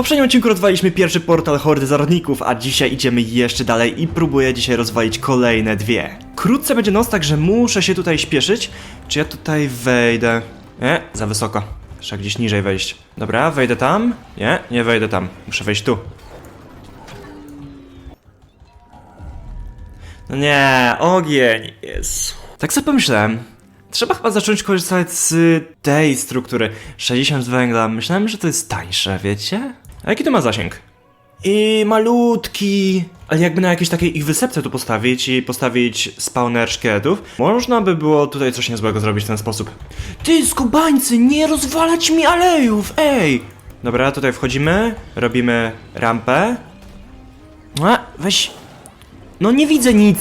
poprzednim odcinku rozwaliliśmy pierwszy portal Hordy Zarodników, a dzisiaj idziemy jeszcze dalej i próbuję dzisiaj rozwalić kolejne dwie. Krótce będzie noc, także muszę się tutaj śpieszyć. Czy ja tutaj wejdę? Nie, za wysoko. Trzeba gdzieś niżej wejść. Dobra, wejdę tam. Nie, nie wejdę tam. Muszę wejść tu. No nie, ogień jest. Tak sobie pomyślałem. Trzeba chyba zacząć korzystać z tej struktury. 60 z węgla. Myślałem, że to jest tańsze, wiecie? A jaki to ma zasięg? I malutki. Ale jakby na jakiejś takiej ich wysepce tu postawić i postawić spawner szkieletów, można by było tutaj coś niezłego zrobić w ten sposób. Ty, skubańcy, nie rozwalać mi alejów, ej! Dobra, tutaj wchodzimy, robimy rampę. A, weź, no nie widzę nic!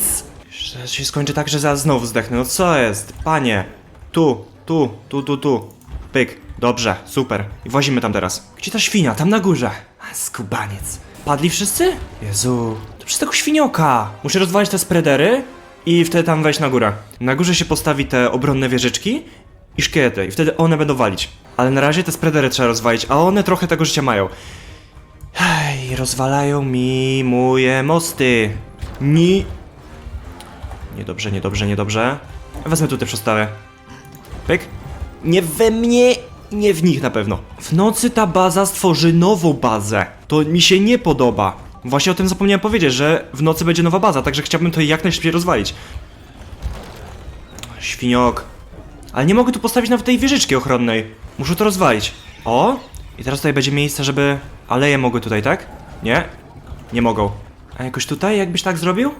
Że się skończy tak, że zaraz znowu zdechnę. No co jest? Panie! Tu, tu, tu, tu, tu. Pyk. Dobrze, super. I włazimy tam teraz. Gdzie ta świnia? Tam na górze. A, skubaniec. Padli wszyscy? Jezu. To przez tego świnioka. Muszę rozwalić te spreadery i wtedy tam wejść na górę. Na górze się postawi te obronne wieżyczki i szkielety i wtedy one będą walić. Ale na razie te spreadery trzeba rozwalić, a one trochę tego życia mają. Hej, rozwalają mi moje mosty. Ni... Niedobrze, niedobrze, niedobrze. Wezmę tutaj przestawę. Pyk. Nie we mnie, nie w nich na pewno. W nocy ta baza stworzy nową bazę. To mi się nie podoba. Właśnie o tym zapomniałem powiedzieć, że w nocy będzie nowa baza, także chciałbym to jak najszybciej rozwalić. Świniok. Ale nie mogę tu postawić nawet tej wieżyczki ochronnej. Muszę to rozwalić. O! I teraz tutaj będzie miejsce, żeby... Aleje mogły tutaj, tak? Nie? Nie mogą. A jakoś tutaj, jakbyś tak zrobił?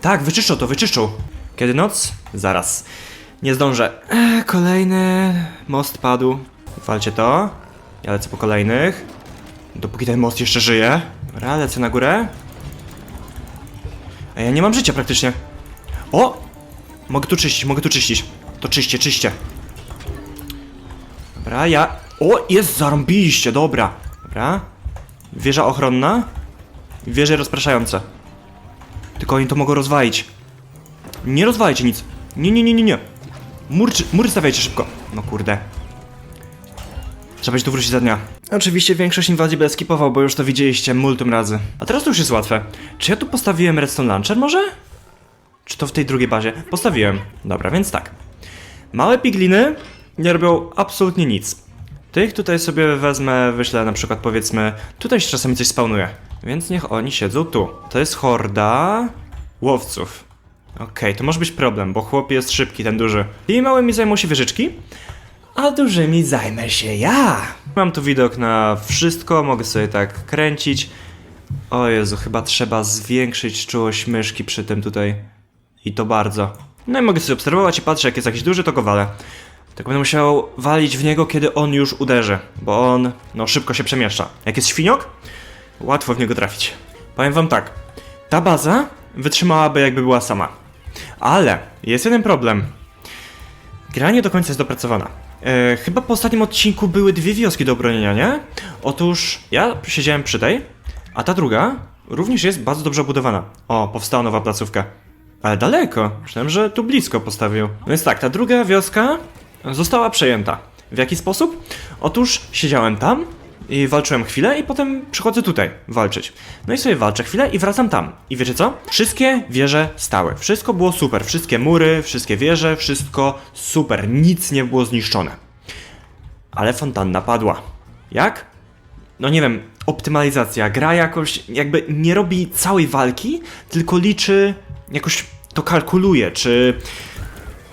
Tak, wyczyszczą to, wyczyszczą. Kiedy noc? Zaraz. Nie zdążę. Kolejny most padł. Walcie to. Ja lecę po kolejnych. Dopóki ten most jeszcze żyje. Dobra, lecę na górę. A ja nie mam życia praktycznie. O! Mogę tu czyścić, mogę tu czyścić. To czyście, czyście. Dobra, ja... O, jest zarąbiście, dobra. Dobra. Wieża ochronna. Wieże rozpraszające. Tylko oni to mogą rozwalić. Nie rozwalajcie nic. Nie, nie, nie, nie, nie. Mur, mury stawiajcie szybko. No kurde. Trzeba będzie tu wrócić za dnia. Oczywiście większość inwazji będę skipował, bo już to widzieliście multum razy. A teraz to już jest łatwe. Czy ja tu postawiłem redstone launcher może? Czy to w tej drugiej bazie? Postawiłem. Dobra, więc tak. Małe pigliny nie robią absolutnie nic. Tych tutaj sobie wezmę, wyślę na przykład powiedzmy, tutaj się czasami coś spawnuje. Więc niech oni siedzą tu. To jest horda łowców. Okej, to może być problem, bo chłop jest szybki, ten duży. I małymi zajmą się wieżyczki, a dużymi zajmę się ja. Mam tu widok na wszystko, mogę sobie tak kręcić. O Jezu, chyba trzeba zwiększyć czułość myszki przy tym tutaj. I to bardzo. No i mogę sobie obserwować i patrzę, jak jest jakiś duży, to go walę. Tylko będę musiał walić w niego, kiedy on już uderzy, bo on, no, szybko się przemieszcza. Jak jest świniok, łatwo w niego trafić. Powiem wam tak, ta baza wytrzymałaby jakby była sama. Ale jest jeden problem. Gra nie do końca jest dopracowana. E, chyba po ostatnim odcinku były dwie wioski do obronienia, nie? Otóż ja siedziałem przy tej, a ta druga również jest bardzo dobrze obudowana. O, powstała nowa placówka. Ale daleko. Myślałem, że tu blisko postawił. No więc tak, ta druga wioska została przejęta. W jaki sposób? Otóż siedziałem tam i walczyłem chwilę i potem przychodzę tutaj walczyć. No i sobie walczę chwilę i wracam tam. I wiecie co? Wszystkie wieże stały. Wszystko było super. Wszystkie mury, wszystkie wieże, wszystko super. Nic nie było zniszczone. Ale fontanna padła. Jak? no nie wiem, optymalizacja. Gra jakoś jakby nie robi całej walki, tylko liczy, jakoś to kalkuluje, czy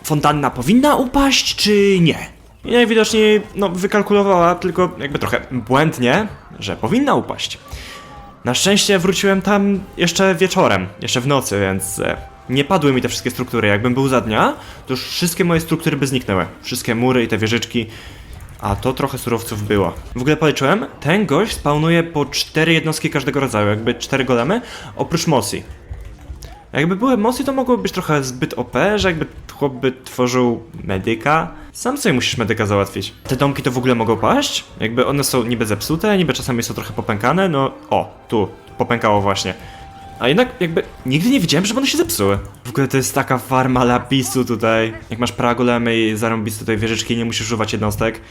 fontanna powinna upaść, czy nie. I najwidoczniej, no, wykalkulowała tylko jakby trochę błędnie, że powinna upaść. Na szczęście wróciłem tam jeszcze wieczorem, jeszcze w nocy, więc e, nie padły mi te wszystkie struktury. Jakbym był za dnia, to już wszystkie moje struktury by zniknęły. Wszystkie mury i te wieżyczki. A to trochę surowców było. W ogóle policzyłem, ten gość spawnuje po cztery jednostki każdego rodzaju, jakby cztery golemy, oprócz Mosi. Jakby były Mosi, to mogłoby być trochę zbyt OP, że jakby chłop tworzył medyka. Sam sobie musisz medyka załatwić. Te domki to w ogóle mogą paść? Jakby one są niby zepsute, niby czasami są trochę popękane, no o, tu, popękało właśnie. A jednak jakby nigdy nie widziałem, żeby one się zepsuły. W ogóle to jest taka farma lapisu tutaj. Jak masz pragolemy i zarąbiste tutaj wieżyczki, nie musisz używać jednostek.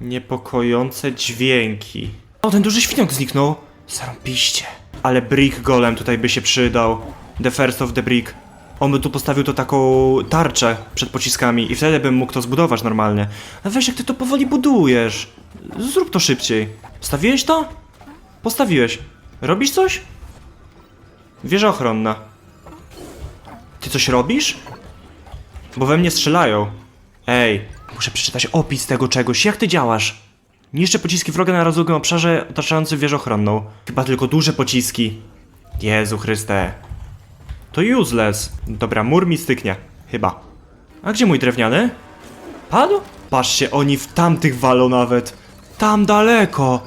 Niepokojące dźwięki. O, ten duży świniok zniknął. Zarąbiście. Ale brick golem tutaj by się przydał. The first of the brick. On by tu postawił to taką tarczę przed pociskami i wtedy bym mógł to zbudować normalnie. A weź jak ty to powoli budujesz. Zrób to szybciej. Stawiłeś to? Postawiłeś. Robisz coś? Wieża ochronna. Ty coś robisz? Bo we mnie strzelają. Ej, muszę przeczytać opis tego czegoś. Jak ty działasz? Niszczę pociski wroga na rozległym obszarze otaczającym wieżę ochronną. Chyba tylko duże pociski. Jezu Chryste. To useless. Dobra, mur mi styknie. Chyba. A gdzie mój drewniany? Padł? Patrzcie, oni w tamtych walą nawet. Tam daleko.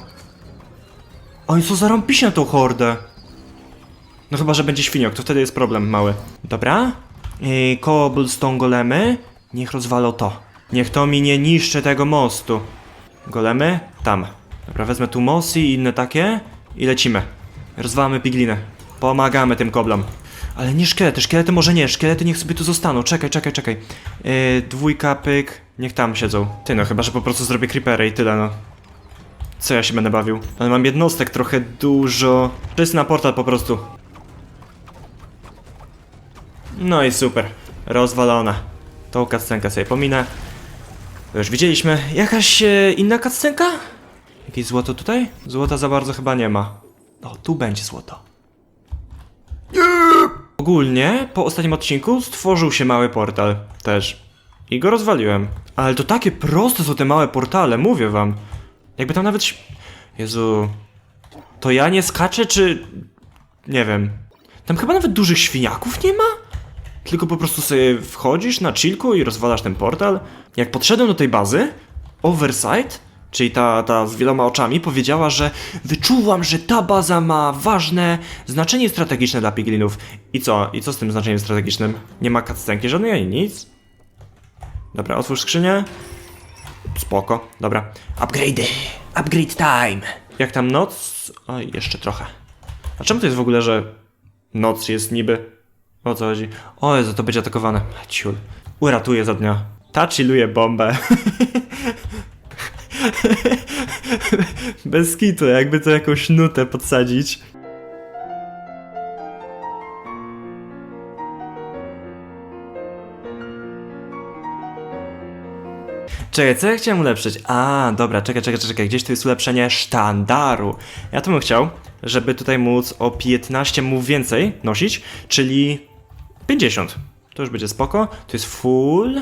Oni są zarąbiście na tą hordę. No chyba, że będzie świniok, to wtedy jest problem mały. Dobra. Yy, cobblestone golemy. Niech rozwalą to. Niech to mi nie niszczy tego mostu. Golemy? Tam. Dobra, wezmę tu mosy i inne takie. I lecimy. Rozwalamy piglinę. Pomagamy tym koblom. Ale nie szkielety, szkielety może nie, szkielety niech sobie tu zostaną. Czekaj, czekaj, czekaj. Yy, dwójka, pyk. Niech tam siedzą. Ty no, chyba, że po prostu zrobię creepery i tyle no. Co ja się będę bawił? Ale mam jednostek trochę dużo. Jest na portal po prostu. No i super. Rozwalona. Tą cutscenkę sobie pominę. Już widzieliśmy. Jakaś e, inna cutscenka? Jakieś złoto tutaj? Złota za bardzo chyba nie ma. O, tu będzie złoto. Ogólnie, po ostatnim odcinku stworzył się mały portal. Też. I go rozwaliłem. Ale to takie proste są te małe portale, mówię wam. Jakby tam nawet... Jezu... To ja nie skaczę, czy... Nie wiem. Tam chyba nawet dużych świniaków nie ma? Tylko po prostu sobie wchodzisz na chillku i rozwalasz ten portal. Jak podszedłem do tej bazy, Oversight, czyli ta, ta z wieloma oczami, powiedziała, że wyczuwam, że ta baza ma ważne znaczenie strategiczne dla piglinów. I co? I co z tym znaczeniem strategicznym? Nie ma cutscenki żadnej ani nic? Dobra, otwórz skrzynię. Spoko, dobra. Upgrade'y! Upgrade time! Jak tam noc? Oj, jeszcze trochę. A czemu to jest w ogóle, że noc jest niby? O co chodzi? O Jezu, to będzie atakowane. Ciul. Uratuję za dnia. Ta chilluje bombę. Bez kitu, jakby to jakąś nutę podsadzić. Czekaj, co ja chciałem ulepszyć? A, dobra, czekaj, czekaj, czekaj, gdzieś tu jest ulepszenie sztandaru. Ja to bym chciał, żeby tutaj móc o 15 mów więcej nosić, czyli 50. To już będzie spoko. To jest full.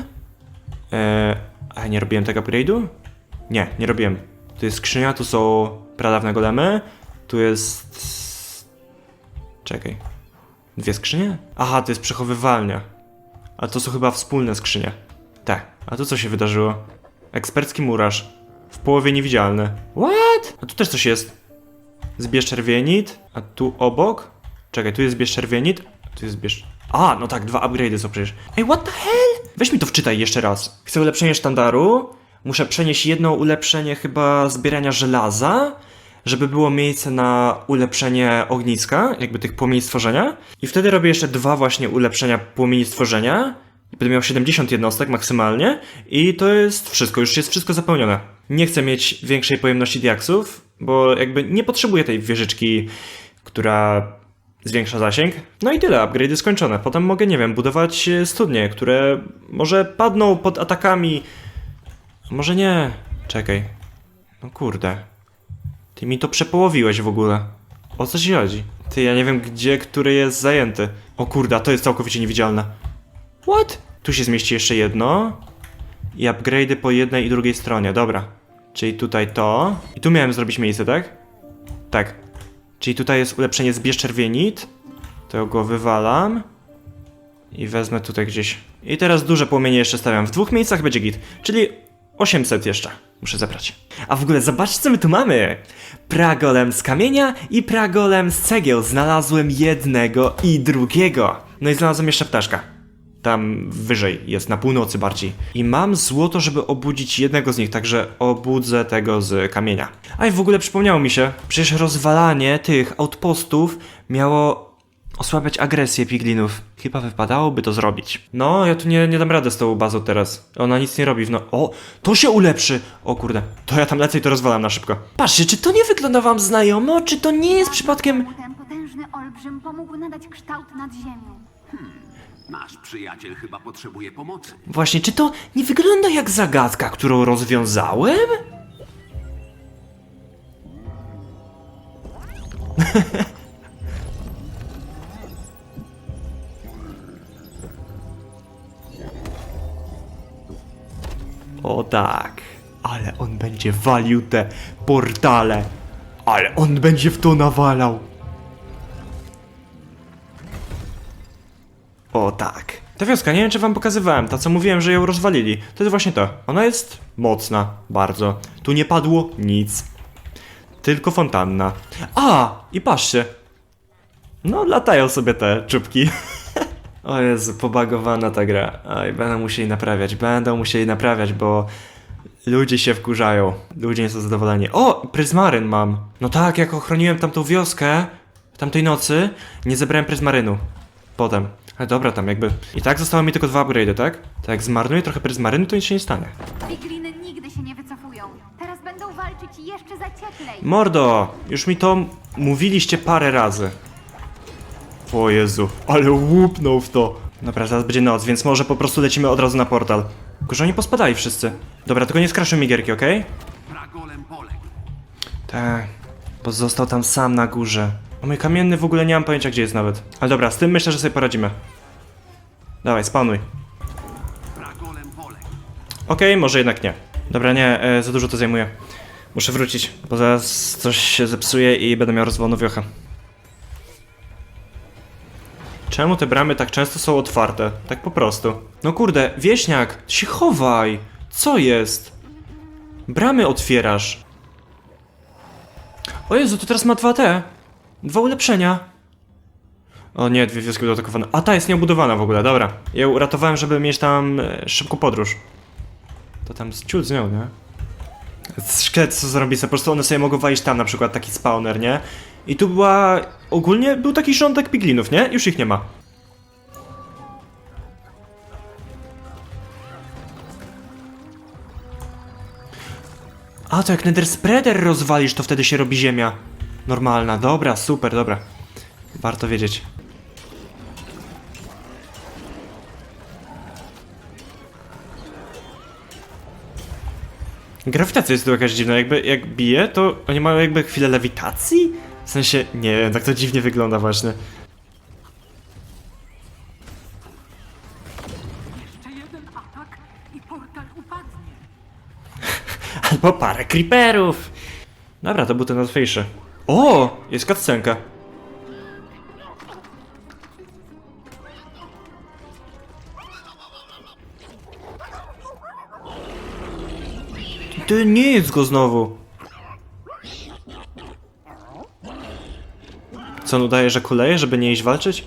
Eee, a nie robiłem tego upgrade'u? Nie, nie robiłem. Tu jest skrzynia, tu są pradawne golemy. Tu jest... Czekaj. Dwie skrzynie? Aha, to jest przechowywalnia. A to są chyba wspólne skrzynie. Tak. A tu co się wydarzyło? Ekspercki murarz. W połowie niewidzialny. What? A tu też coś jest. Zbierz czerwienit. A tu obok? Czekaj, tu jest zbierz czerwienit. Tu jest zbierz... A, no tak, dwa upgrade'y są przecież. Ej, what the hell? Weź mi to wczytaj jeszcze raz. Chcę ulepszenie sztandaru. Muszę przenieść jedno ulepszenie chyba zbierania żelaza, żeby było miejsce na ulepszenie ogniska, jakby tych płomieni stworzenia. I wtedy robię jeszcze dwa właśnie ulepszenia płomieni stworzenia. Będę miał 70 jednostek maksymalnie i to jest wszystko, już jest wszystko zapełnione. Nie chcę mieć większej pojemności diaksów, bo jakby nie potrzebuję tej wieżyczki, która zwiększa zasięg. No i tyle, upgrade'y skończone. Potem mogę, nie wiem, budować e, studnie, które może padną pod atakami. Może nie. Czekaj. No kurde. Ty mi to przepołowiłeś w ogóle. O co ci chodzi? Ty, ja nie wiem gdzie, który jest zajęty. O kurde, to jest całkowicie niewidzialne. What? Tu się zmieści jeszcze jedno. I upgrade'y po jednej i drugiej stronie, dobra. Czyli tutaj to. I tu miałem zrobić miejsce, tak? Tak. Czyli tutaj jest ulepszenie zbierz czerwienit. To go wywalam. I wezmę tutaj gdzieś. I teraz duże płomienie jeszcze stawiam. W dwóch miejscach będzie git. Czyli 800 jeszcze. Muszę zebrać. A w ogóle zobaczcie co my tu mamy. Pragolem z kamienia i pragolem z cegieł. Znalazłem jednego i drugiego. No i znalazłem jeszcze ptaszka. Tam wyżej, jest na północy bardziej. I mam złoto, żeby obudzić jednego z nich, także obudzę tego z kamienia. A i w ogóle przypomniało mi się, przecież rozwalanie tych outpostów miało osłabiać agresję piglinów. Chyba wypadałoby to zrobić. No, ja tu nie, nie dam rady z tą bazą teraz. Ona nic nie robi. No, o, to się ulepszy! O kurde, to ja tam i to rozwalam na szybko. Patrzcie, czy to nie wygląda wam znajomo? Czy to nie jest przypadkiem... Potężny olbrzym pomógł nadać kształt nad ziemią. Nasz przyjaciel chyba potrzebuje pomocy. Właśnie, czy to nie wygląda jak zagadka, którą rozwiązałem? o tak, ale on będzie walił te portale, ale on będzie w to nawalał. O tak. Ta wioska, nie wiem czy wam pokazywałem, ta co mówiłem, że ją rozwalili. To jest właśnie to. Ona jest mocna, bardzo. Tu nie padło nic. Tylko fontanna. A! I patrzcie. No, latają sobie te czubki. o Jezu, pobagowana ta gra. Oj, będą musieli naprawiać, będą musieli naprawiać, bo ludzie się wkurzają. Ludzie nie są zadowoleni. O! Pryzmaryn mam. No tak, jak ochroniłem tamtą wioskę tamtej nocy, nie zebrałem pryzmarynu. Potem. Ale dobra, tam jakby... I tak zostało mi tylko dwa upgrade'y, tak? Tak jak zmarnuję trochę pryzmarynu, to nic się nie stanie. Pigliny nigdy się nie wycofują. Teraz będą walczyć jeszcze zacieplej. Mordo! Już mi to mówiliście parę razy. O Jezu, ale łupnął w to. Dobra, zaraz będzie noc, więc może po prostu lecimy od razu na portal. Tylko, że oni pospadali wszyscy. Dobra, tylko nie skraszuj mi gierki, okej? Poległ. Tak, bo został tam sam na górze. A mój kamienny w ogóle nie mam pojęcia gdzie jest nawet. Ale dobra, z tym myślę, że sobie poradzimy. Dawaj, spanuj. Okej, może jednak nie. Dobra, nie, e, za dużo to zajmuje. Muszę wrócić, bo zaraz coś się zepsuje i będę miał rozwaloną wiochę. Czemu te bramy tak często są otwarte? Tak po prostu. No kurde, wieśniak, się chowaj! Co jest? Bramy otwierasz. O Jezu, to teraz ma dwa te. Dwa ulepszenia. O nie, dwie wioski były atakowane. A ta jest nieobudowana w ogóle, dobra. Ja uratowałem, żeby mieć tam e, szybką podróż. To tam z ciut z nią, nie? Szkielet co zrobi sobie, po prostu one sobie mogą wejść tam, na przykład taki spawner, nie? I tu była... ogólnie był taki rządek piglinów, nie? Już ich nie ma. A, to jak Nether Spreader rozwalisz, to wtedy się robi ziemia. Normalna, dobra, super, dobra. Warto wiedzieć. Grawitacja jest tu jakaś dziwna, jakby jak bije, to oni mają jakby chwilę lewitacji? W sensie, nie wiem, tak to dziwnie wygląda właśnie. Jeszcze jeden atak i portal upadnie. Albo parę creeperów. Dobra, to był ten łatwiejszy. O, jest cutscenka. Ty nie jedz go znowu. Co on udaje, że kuleje, żeby nie iść walczyć?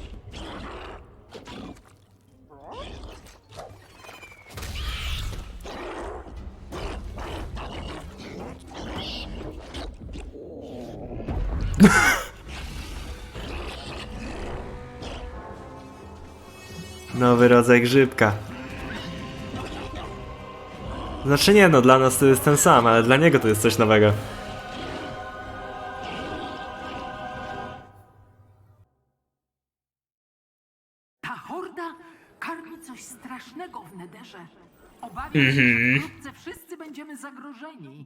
Nowy rodzaj grzybka. Znaczy nie no, dla nas to jest ten sam, ale dla niego to jest coś nowego. Ta horda karmi coś strasznego w nederze. Obawiam się, że wkrótce wszyscy będziemy zagrożeni.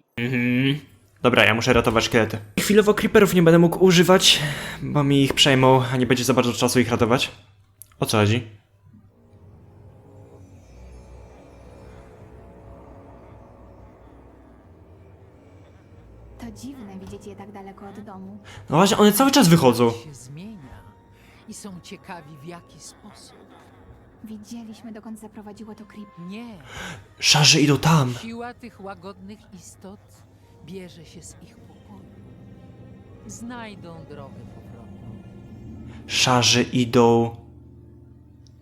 Dobra, ja muszę ratować szkielety. Chwilowo creeperów nie będę mógł używać, bo mi ich przejmą, a nie będzie za bardzo czasu ich ratować. O co chodzi? Dziwne widzieć je tak daleko od domu. No właśnie, one cały czas wychodzą. się zmienia i są ciekawi w jaki sposób. Widzieliśmy, dokąd zaprowadziło to creep. Nie, Szarze idą tam. siła tych łagodnych istot bierze się z ich pokoju. Znajdą drogę powrotną. Szarzy idą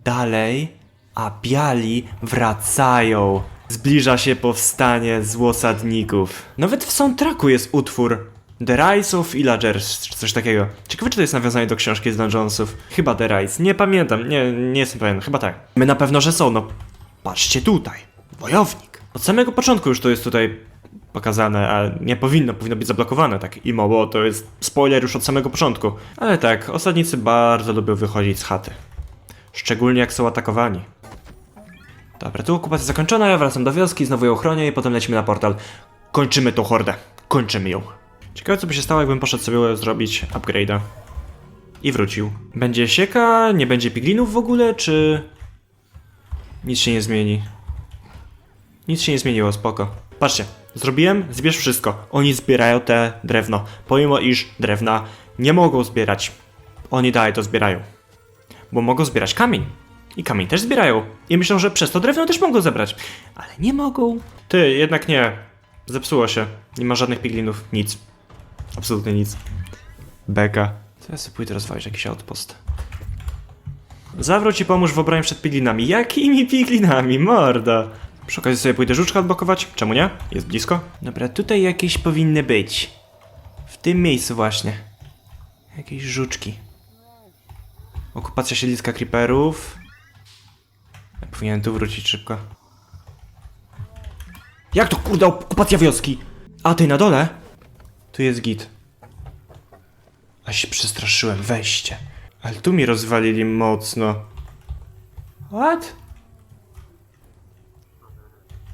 dalej, a biali wracają. Zbliża się powstanie złosadników. Nawet w soundtracku jest utwór. The Rise of Villagers, czy coś takiego. Ciekawe, czy to jest nawiązanie do książki z Dungeonsów. Chyba The Rise, nie pamiętam, nie, nie jestem pewien, chyba tak. My na pewno, że są, no. Patrzcie tutaj, wojownik. Od samego początku już to jest tutaj pokazane, a nie powinno, powinno być zablokowane, tak imo, bo to jest spoiler już od samego początku. Ale tak, osadnicy bardzo lubią wychodzić z chaty. Szczególnie jak są atakowani. Dobra, tu okupacja zakończona, ja wracam do wioski, znowu ją chronię i potem lecimy na portal. Kończymy tą hordę. Kończymy ją. Ciekawe co by się stało, jakbym poszedł sobie zrobić upgrade'a. I wrócił. Będzie sieka, nie będzie piglinów w ogóle, czy... Nic się nie zmieni. Nic się nie zmieniło, spoko. Patrzcie, zrobiłem, zbierz wszystko. Oni zbierają te drewno, pomimo iż drewna nie mogą zbierać. Oni dalej to zbierają. Bo mogą zbierać kamień. I kamień też zbierają. I myślą, że przez to drewno też mogą zebrać. Ale nie mogą. Ty, jednak nie. Zepsuło się. Nie ma żadnych piglinów. Nic. Absolutnie nic. Beka. To ja sobie pójdę rozwalić jakiś outpost. Zawróć i pomóż w obronie przed piglinami. Jakimi piglinami? Mordo. Przy okazji sobie pójdę żuczkę odblokować. Czemu nie? Jest blisko. Dobra, tutaj jakieś powinny być. W tym miejscu właśnie. Jakieś żuczki. Okupacja siedliska creeperów. Ja powinienem tu wrócić szybko. Jak to kurde okupacja wioski? A ty na dole? Tu jest git. A się przestraszyłem, wejście. Ale tu mi rozwalili mocno. What?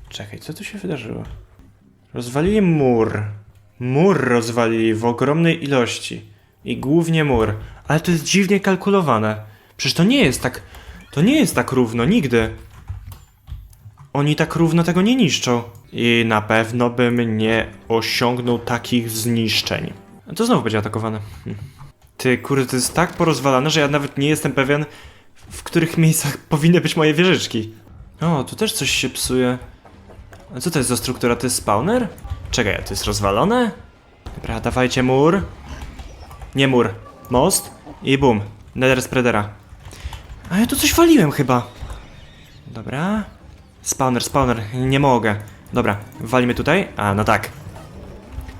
Czekaj, co tu się wydarzyło? Rozwalili mur. Mur rozwalili w ogromnej ilości. I głównie mur. Ale to jest dziwnie kalkulowane. Przecież to nie jest tak. To nie jest tak równo, nigdy. Oni tak równo tego nie niszczą. I na pewno bym nie osiągnął takich zniszczeń. To znowu będzie atakowane. Hm. Ty, kurde, to jest tak porozwalane, że ja nawet nie jestem pewien, w których miejscach powinny być moje wieżyczki. O, tu też coś się psuje. A co to jest za struktura? To jest spawner? Czekaj, to jest rozwalone? Dobra, dawajcie mur. Nie mur. Most. I bum. Nether spreadera. A ja tu coś waliłem chyba. Dobra. Spawner, spawner. Nie mogę. Dobra, walimy tutaj. A, no tak.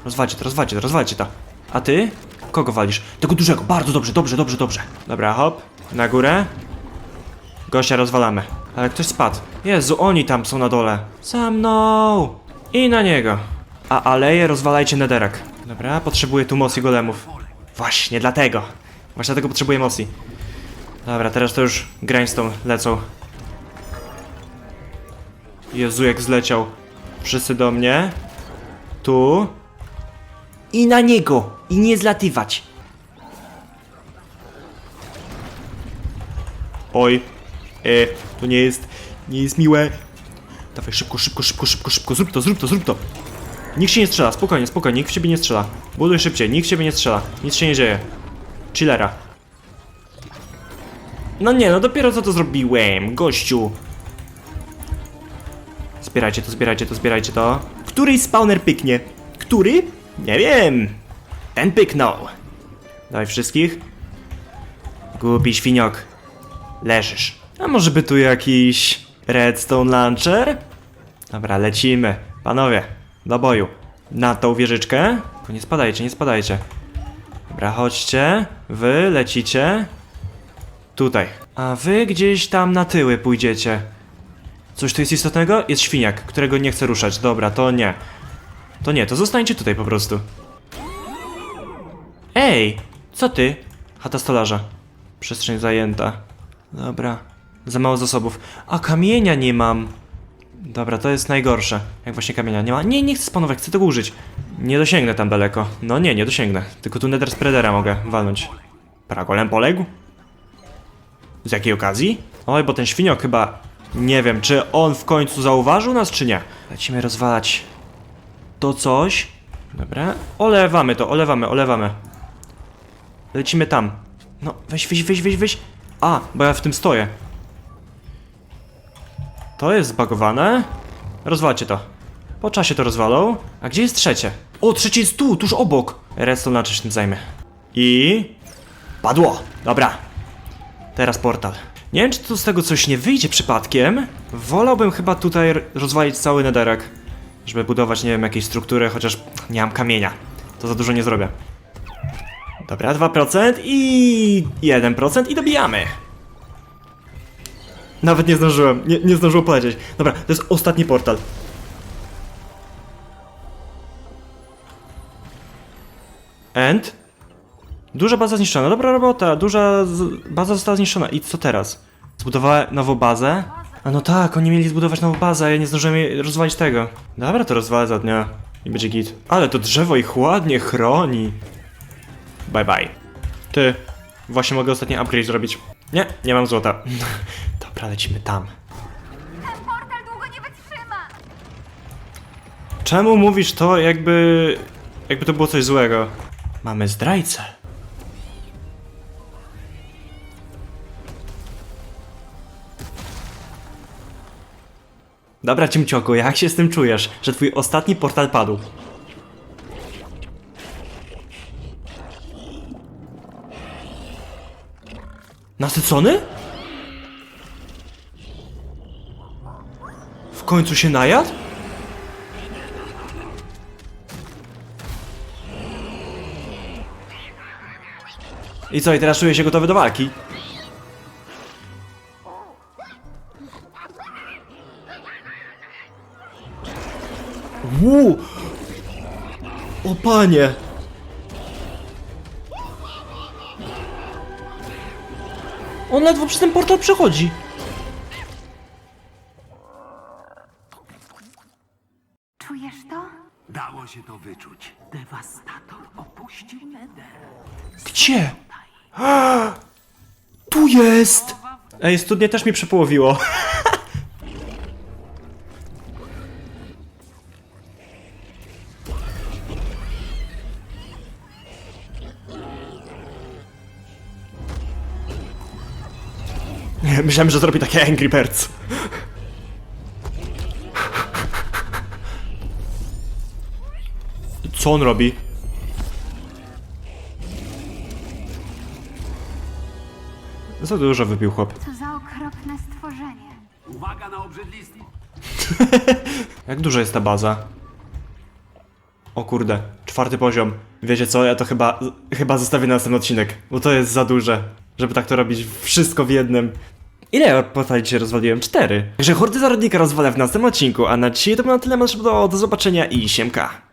Rozwalcie to, rozwalcie to, rozwalcie to. A ty? Kogo walisz? Tego dużego. Bardzo dobrze, dobrze, dobrze, dobrze. Dobra, hop. Na górę. Gościa rozwalamy. Ale ktoś spadł. Jezu, oni tam są na dole. Za mną! I na niego. A aleje rozwalajcie nederek. Dobra, potrzebuję tu mocy golemów. Właśnie dlatego. Właśnie dlatego potrzebuję mocy. Dobra, teraz to już grindstone lecą. Jezu, jak zleciał. Wszyscy do mnie. Tu. I na niego! I nie zlatywać. Oj. E, to nie jest. Nie jest miłe. Dawaj szybko, szybko, szybko, szybko, szybko. Zrób to, zrób to, zrób to. Nikt się nie strzela, spokojnie, spokojnie, nikt w ciebie nie strzela. Buduj szybciej, nikt w ciebie nie strzela. Nic się nie dzieje. Chillera. No nie, no dopiero co to zrobiłem, gościu. Zbierajcie to, zbierajcie to, zbierajcie to. Który spawner pyknie? Który? Nie wiem. Ten pyknął. Dawaj wszystkich. Głupi świniok. Leżysz. A może by tu jakiś redstone launcher? Dobra, lecimy. Panowie, do boju. Na tą wieżyczkę. Nie spadajcie, nie spadajcie. Dobra, chodźcie. Wy lecicie. Tutaj. A wy gdzieś tam na tyły pójdziecie. Coś tu jest istotnego? Jest świniak, którego nie chcę ruszać. Dobra, to nie. To nie, to zostańcie tutaj po prostu. Ej! Co ty? Chata stolarza. Przestrzeń zajęta. Dobra. Za mało zasobów. A kamienia nie mam. Dobra, to jest najgorsze. Jak właśnie kamienia nie ma. Nie, nie chcę spanować, chcę tego użyć. Nie dosięgnę tam daleko. No nie, nie dosięgnę. Tylko tu Nether Spreadera mogę walnąć. Paragolem poległ? Z jakiej okazji? Oj, bo ten świniok chyba... Nie wiem, czy on w końcu zauważył nas, czy nie. Lecimy rozwalać to coś. Dobra. Olewamy to, olewamy, olewamy. Lecimy tam. No, weź, weź, weź, weź, weź. A, bo ja w tym stoję. To jest zbagowane. Rozwalcie to. Po czasie to rozwalą. A gdzie jest trzecie? O, trzecie jest tu, tuż obok. Redstone Launcher się tym zajmie. I... Padło. Dobra. Teraz portal. Nie wiem, czy tu z tego coś nie wyjdzie przypadkiem. Wolałbym chyba tutaj rozwalić cały nederek. Żeby budować, nie wiem, jakieś struktury, chociaż nie mam kamienia. To za dużo nie zrobię. Dobra, 2% i 1% i dobijamy. Nawet nie zdążyłem, nie, nie zdążyło polecieć. Dobra, to jest ostatni portal. End? Duża baza zniszczona, dobra robota, duża baza została zniszczona. I co teraz? Zbudowała nową bazę? A no tak, oni mieli zbudować nową bazę, a ja nie zdążyłem rozwalić tego. Dobra, to rozwalę za dnia i będzie git. Ale to drzewo ich ładnie chroni. Bye bye. Ty, właśnie mogę ostatni upgrade zrobić. Nie, nie mam złota. Dobra, lecimy tam. Ten portal długo nie wytrzyma! Czemu mówisz to jakby... jakby to było coś złego? Mamy zdrajcę. Dobra, Cimcioku, jak się z tym czujesz, że twój ostatni portal padł? Nasycony? W końcu się najadł? I co, i teraz czuję się gotowy do walki? Uuu! O panie! On ledwo przez ten portal przechodzi. Czujesz to? Dało się to wyczuć. Dewastator opuścił Nether. Gdzie? Tu jest! Ej, studnie też mi przepołowiło. Myślałem, że zrobi takie Angry Birds. Co on robi? Za dużo wypił chłop. Co za okropne stworzenie. Uwaga na obrzydlistwo. Jak duża jest ta baza? O kurde, czwarty poziom. Wiecie co, ja to chyba, chyba zostawię na następny odcinek, bo to jest za duże, żeby tak to robić wszystko w jednym. Ile ja portali dzisiaj rozwaliłem? Cztery. Także hordy zarodnika rozwalę w następnym odcinku, a na dzisiaj to było na tyle, mam do zobaczenia i siemka.